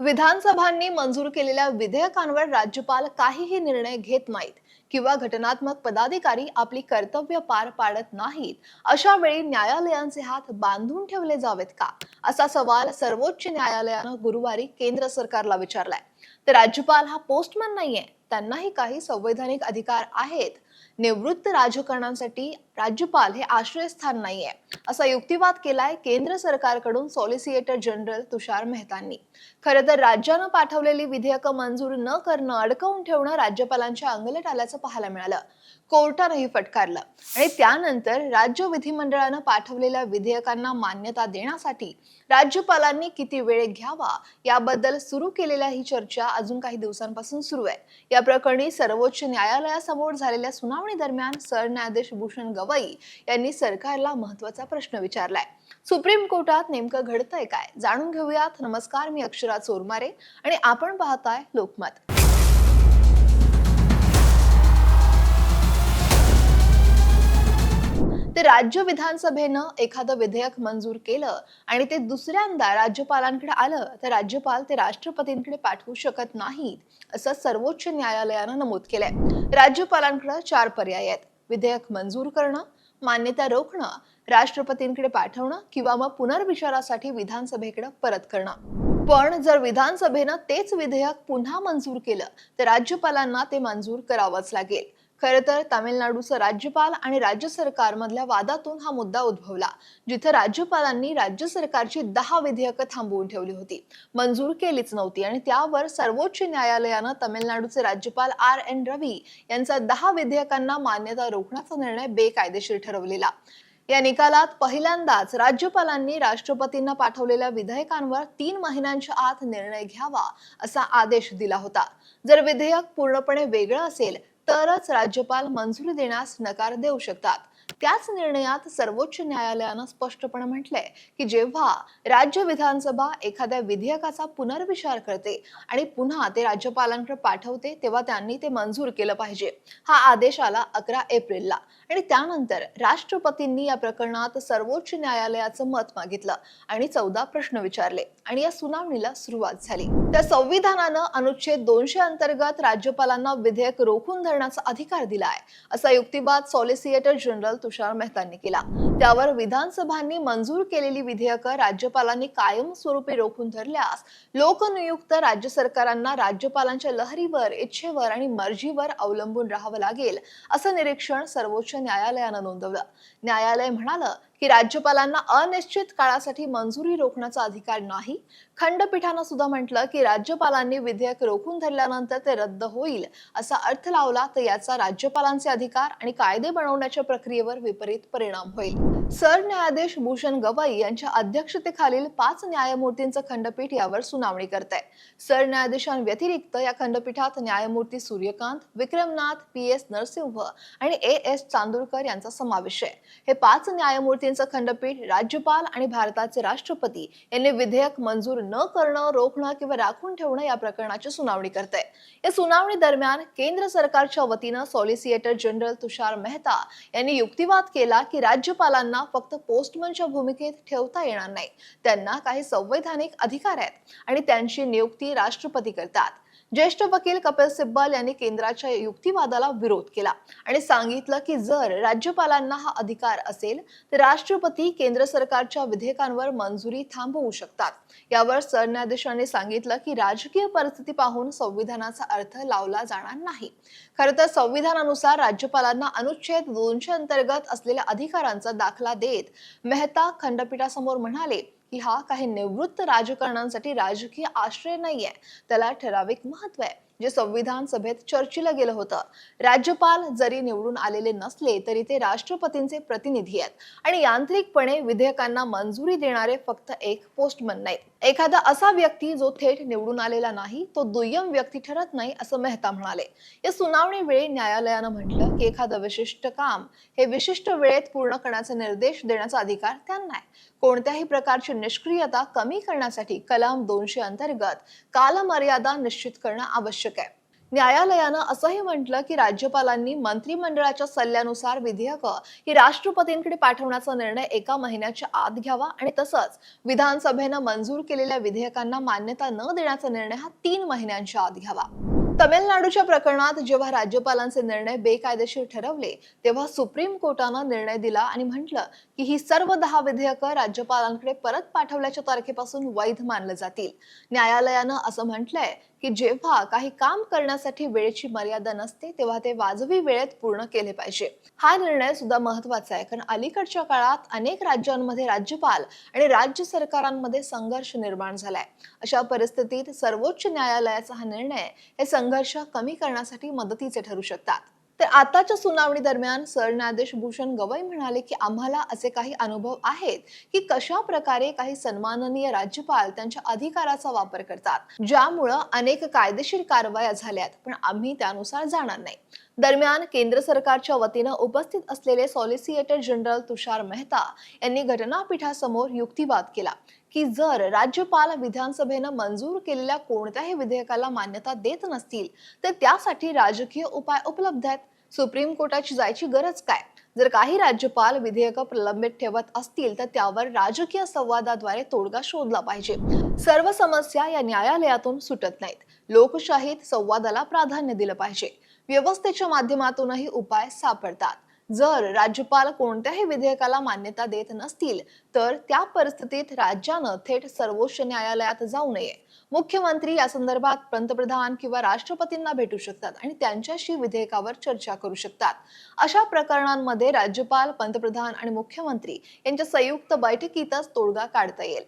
विधानसभांनी मंजूर केलेल्या विधेयकांवर राज्यपाल काहीही निर्णय घेत नाहीत किंवा घटनात्मक पदाधिकारी आपली कर्तव्य पार पाडत नाहीत अशा वेळी न्यायालयांचे हात बांधून ठेवले जावेत का? असा सवाल सर्वोच्च न्यायालयानं गुरुवारी केंद्र सरकारला विचारलाय. तर राज्यपाल हा पोस्टमन नाहीये. त्यांनाही काही संवैधानिक अधिकार आहेत. निवृत्त राजकारणांसाठी राज्यपाल हे आश्रयस्थान नाहीये. असा युक्तिवाद केलाय केंद्र सरकारकडून सॉलिसिएटर जनरल तुषार मेहतांनी. खरं तर राज्यानं पाठवलेली विधेयकं मंजूर न करणं अडकवून ठेवणं राज्यपालांच्या अंगलट आल्याचं पाहायला मिळालं. कोर्टानंही फटकारलं. आणि त्यानंतर राज्य विधिमंडळानं पाठवलेल्या विधेयकांना मान्यता देण्यासाठी राज्यपालांनी किती वेळ घ्यावा याबद्दल सुरू केलेल्या ही चर्चा अजून काही दिवसांपासून सुरू आहे. या प्रकरणी सर्वोच्च न्यायालयासमोर झालेल्या सुनावणी दरम्यान सरन्यायाधीश भूषण गवई यांनी सरकारला महत्त्वाचा प्रश्न विचारलाय. सुप्रीम कोर्टात नेमकं घडतंय काय? जाणून घेऊयात. नमस्कार मी अक्षरा चोरमारे आणि आपण पाहताय लोकमत. ते राज्य विधानसभेनं एखादं विधेयक मंजूर केलं आणि ते दुसऱ्यांदा राज्यपालांकडे आलं तर राज्यपाल ते राष्ट्रपतींकडे पाठवू शकत नाहीत असं सर्वोच्च न्यायालयानं नमूद केलंय. राज्यपालांकडे चार पर्याय आहेत. विधेयक मंजूर करणं मान्यता रोखणं राष्ट्रपतींकडे पाठवणं किंवा मग पुनर्विचारासाठी विधानसभेकडे परत करणं. पण जर विधानसभेनं तेच विधेयक पुन्हा मंजूर केलं तर राज्यपालांना ते मंजूर करावंच लागेल. खरं तर तामिळनाडूचं राज्यपाल आणि राज्य सरकारमधल्या वादातून हा मुद्दा उद्भवला जिथं राज्यपालांनी राज्य सरकारची दहा विधेयकं थांबवून ठेवली होती. मंजूर केलीच नव्हती आणि त्यावर सर्वोच्च न्यायालयानं तामिळनाडूचे राज्यपाल आर एन रवी यांचा दहा विधेयकांना मान्यता रोखण्याचा निर्णय बेकायदेशीर ठरवलेला. या निकालात पहिल्यांदाच राज्यपालांनी राष्ट्रपतींना पाठवलेल्या विधेयकांवर तीन महिन्यांच्या आत निर्णय घ्यावा असा आदेश दिला होता. जर विधेयक पूर्णपणे वेगळं असेल तरच राज्यपाल मंजुरी देण्यास नकार देऊ शकतात. त्याच निर्णयात सर्वोच्च न्यायालयानं स्पष्टपणे म्हटलंय की जेव्हा राज्य विधानसभा एखाद्या विधेयकाचा पुनर्विचार करते आणि पुन्हा ते राज्यपालांकडे पाठवते तेव्हा त्यांनी ते मंजूर केलं पाहिजे. हा आदेश आला अकरा एप्रिलला. आणि त्यानंतर राष्ट्रपतींनी या प्रकरणात सर्वोच्च न्यायालयाचं मत मागितलं आणि चौदा प्रश्न विचारले आणि या सुनावणीला सुरुवात झाली. त्या संविधानानं अनुच्छेद दोनशे अंतर्गत राज्यपालांना विधेयक रोखून धरण्याचा अधिकार दिला आहे असा युक्तिवाद सॉलिसिएटर जनरल तुषार मेहतांनी केला. त्यावर विधानसभांनी मंजूर केलेली विधेयकं राज्यपालांनी कायमस्वरूपी रोखून धरल्यास लोकनियुक्त राज्य सरकारांना राज्यपालांच्या लहरीवर इच्छेवर आणि मर्जीवर अवलंबून राहावं लागेल असं निरीक्षण सर्वोच्च न्यायालयानं नोंदवलं. न्यायालय म्हणालं की राज्यपालांना अनिश्चित काळासाठी मंजुरी रोखण्याचा अधिकार नाही. खंडपीठानं सुद्धा म्हटलं की राज्यपालांनी विधेयक रोखून धरल्यानंतर ते रद्द होईल असा अर्थ लावला तर याचा राज्यपालांचे अधिकार आणि कायदे बनवण्याच्या प्रक्रियेवर विपरीत परिणाम होईल. सरन्यायाधीश भूषण गवई यांच्या अध्यक्षतेखालील पाच न्यायमूर्तींचं खंडपीठ यावर सुनावणी करत आहे सरन्यायाधीशांव्यतिरिक्त या खंडपीठात न्यायमूर्ती सूर्यकांत विक्रमनाथ पी एस नरसिंह आणि ए एस चांदुरकर यांचा समावेश आहे. हे पाच न्यायमूर्तींचं खंडपीठ राज्यपाल आणि भारताचे राष्ट्रपती यांनी विधेयक मंजूर न करणं रोखणं किंवा राखून ठेवणं या प्रकरणाची सुनावणी करत आहे या सुनावणी दरम्यान केंद्र सरकारच्या वतीनं सॉलिसिएटर जनरल तुषार मेहता यांनी युक्तिवाद केला की राज्यपाल राज्यपालांना फक्त पोस्टमनच्या भूमिकेत ठेवता येणार नाही. त्यांना काही संवैधानिक अधिकार आहेत आणि त्यांची नियुक्ती राष्ट्रपती करतात. ज्येष्ठ वकील कपिल सिब्बल यांनी केंद्राच्या युक्तिवादाला विरोध केला आणि सांगितलं की जर राज्यपालांना हा अधिकार असेल तर राष्ट्रपती केंद्र सरकारच्या विधेयकांवर मंजुरी थांबवू शकतात. यावर सरन्यायाधीशांनी सांगितलं की राजकीय परिस्थिती पाहून संविधानाचा अर्थ लावला जाणार नाही. खरं तर संविधानानुसार राज्यपालांना अनुच्छेद दोनशे अंतर्गत असलेल्या अधिकारांचा दाखला देत मेहता खंडपीठासमोर म्हणाले की हा काही निवृत्त राजकारणांसाठी राजकीय आश्रय नाहीये. त्याला ठराविक महत्त्व आहे. जे संविधान सभेत चर्चेला गेलं होतं. राज्यपाल जरी निवडून आलेले नसले तरी ते राष्ट्रपतींचे प्रतिनिधी आहेत. आणि यांत्रिकपणे विधेयकांना मंजुरी देणारे फक्त एक पोस्टमन नाहीत. एखादा असा व्यक्ती जो थेट निवडून आलेला नाही तो दुय्यम व्यक्ती ठरत नाही असं मेहता म्हणाले. या सुनावणी वेळी न्यायालयानं म्हटलं की एखादं विशिष्ट काम हे विशिष्ट वेळेत पूर्ण करण्याचे निर्देश देण्याचा अधिकार त्यांना आहे. कोणत्याही प्रकारची निष्क्रियता कमी करण्यासाठी कलम दोनशे अंतर्गत कालमर्यादा निश्चित करणं आवश्यक आवश्यक आहे. न्यायालयानं असंही म्हटलं की राज्यपालांनी मंत्रिमंडळाच्या सल्ल्यानुसार विधेयकं ही राष्ट्रपतींकडे पाठवण्याचा निर्णय एका महिन्याच्या आत घ्यावा आणि तसंच विधानसभेनं मंजूर केलेल्या विधेयकांना मान्यता न देण्याचा निर्णय हा तीन महिन्यांच्या आत घ्यावा. तमिळनाडूच्या प्रकरणात जेव्हा राज्यपालांचे निर्णय बेकायदेशीर ठरवले तेव्हा सुप्रीम कोर्टानं निर्णय दिला आणि म्हटलं की ही सर्व दहा विधेयकं राज्यपालांकडे परत पाठवल्याच्या तारखेपासून वैध मानलं जातील. न्यायालयानं असं म्हटलंय की जेव्हा काही काम करण्यासाठी वेळेची मर्यादा नसते तेव्हा ते वाजवी वेळेत पूर्ण केले पाहिजे. हा निर्णय सुद्धा महत्त्वाचा आहे कारण अलीकडच्या काळात अनेक राज्यांमध्ये राज्यपाल आणि राज्य सरकारांमध्ये संघर्ष निर्माण झालाय. अशा परिस्थितीत सर्वोच्च न्यायालयाचा हा निर्णय हे संघर्ष कमी करण्यासाठी मदतीचे ठरू शकतात. तर आताच्या सुनावणी दरम्यान सरन्यायाधीश भूषण गवई म्हणाले की आम्हाला असे काही अनुभव आहेत की कशा प्रकारे काही सन्माननीय राज्यपाल त्यांच्या अधिकाराचा वापर करतात ज्यामुळं अनेक कायदेशीर कारवाया झाल्यात पण आम्ही त्यानुसार जाणार नाही. दरम्यान केंद्र सरकारच्या वतीनं उपस्थित असलेले सॉलिसिएटर जनरल तुषार मेहता यांनी घटनापीठासमोर युक्तिवाद केला की जर राज्यपाल विधानसभेनं मंजूर केलेल्या कोणत्याही विधेयकाला मान्यता देत नसतील तर त्यासाठी राजकीय उपाय उपलब्ध आहेत. सुप्रीम कोर्टाची जायची गरज काय? जर काही राज्यपाल विधेयक प्रलंबित ठेवत असतील तर त्यावर राजकीय संवादाद्वारे तोडगा शोधला पाहिजे. सर्व समस्या या न्यायालयातून सुटत नाहीत. लोकशाहीत संवादाला प्राधान्य दिलं पाहिजे. व्यवस्थेच्या माध्यमातूनही उपाय सापडतात. जर राज्यपाल कोणत्याही विधेयकाला मान्यता देत नसतील तर त्या परिस्थितीत राज्यानं थेट सर्वोच्च न्यायालयात जाऊ नये. मुख्यमंत्री या संदर्भात पंतप्रधान किंवा राष्ट्रपतींना भेटू शकतात आणि त्यांच्याशी विधेयकावर चर्चा करू शकतात. अशा प्रकरणांमध्ये राज्यपाल पंतप्रधान आणि मुख्यमंत्री यांच्या संयुक्त बैठकीतच तोडगा काढता येईल.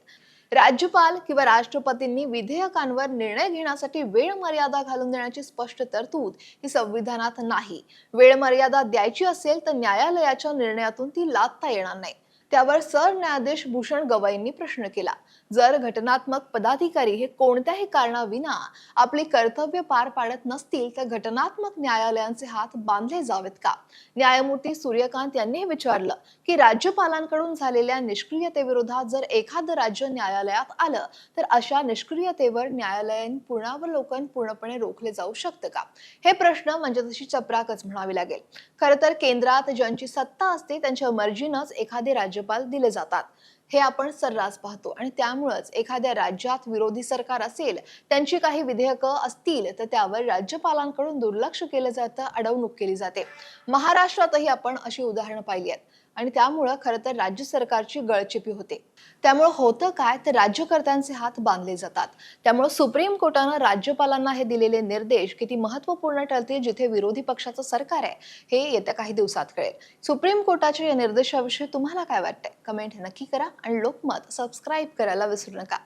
राज्यपाल किंवा राष्ट्रपतींनी विधेयकांवर निर्णय घेण्यासाठी वेळ मर्यादा घालून देण्याची स्पष्ट तरतूद ही संविधानात नाही. वेळ मर्यादा द्यायची असेल तर न्यायालयाच्या निर्णयातून ती लादता येणार नाही. त्यावर सरन्यायाधीश भूषण गवईंनी प्रश्न केला. जर घटनात्मक पदाधिकारी हे कोणत्याही कारणाविना आपली कर्तव्य पार पाडत नसतील तर घटनात्मक न्यायालयांचे हात बांधले जावेत का? न्यायमूर्ती सूर्यकांत यांनी विचारलं की राज्यपालांकडून झालेल्या निष्क्रियतेविरोधात जर एखादं राज्य न्यायालयात आलं तर अशा निष्क्रियतेवर न्यायालयीन पुनरावलोकन पूर्णपणे रोखले जाऊ शकतं का? हे प्रश्न म्हणजे तशी चपराकच म्हणावी लागेल. खरं तर केंद्रात ज्यांची सत्ता असते त्यांच्या मर्जीनंच एखादे राज्य राज्यपाल दिले जातात. हे आपण सर्रास पाहतो आणि त्यामुळेच एखाद्या राज्यात विरोधी सरकार असेल त्यांची काही विधेयकं असतील तर त्यावर राज्यपालांकडून दुर्लक्ष केलं जातं अडवणूक केली जाते. महाराष्ट्रातही आपण अशी उदाहरणं पाहिली आहेत. आणि त्यामुळं खरं तर राज्य सरकारची गळचिपी होते. त्यामुळं होतं काय? तर राज्यकर्त्यांचे हात बांधले जातात. त्यामुळं सुप्रीम कोर्टानं राज्यपालांना हे दिलेले निर्देश किती महत्त्वपूर्ण ठरतील जिथे विरोधी पक्षाचं सरकार आहे हे येत्या काही दिवसात कळेल. सुप्रीम कोर्टाच्या या निर्देशाविषयी तुम्हाला काय वाटतंय? कमेंट नक्की करा आणि लोकमत सबस्क्राईब करायला विसरू नका.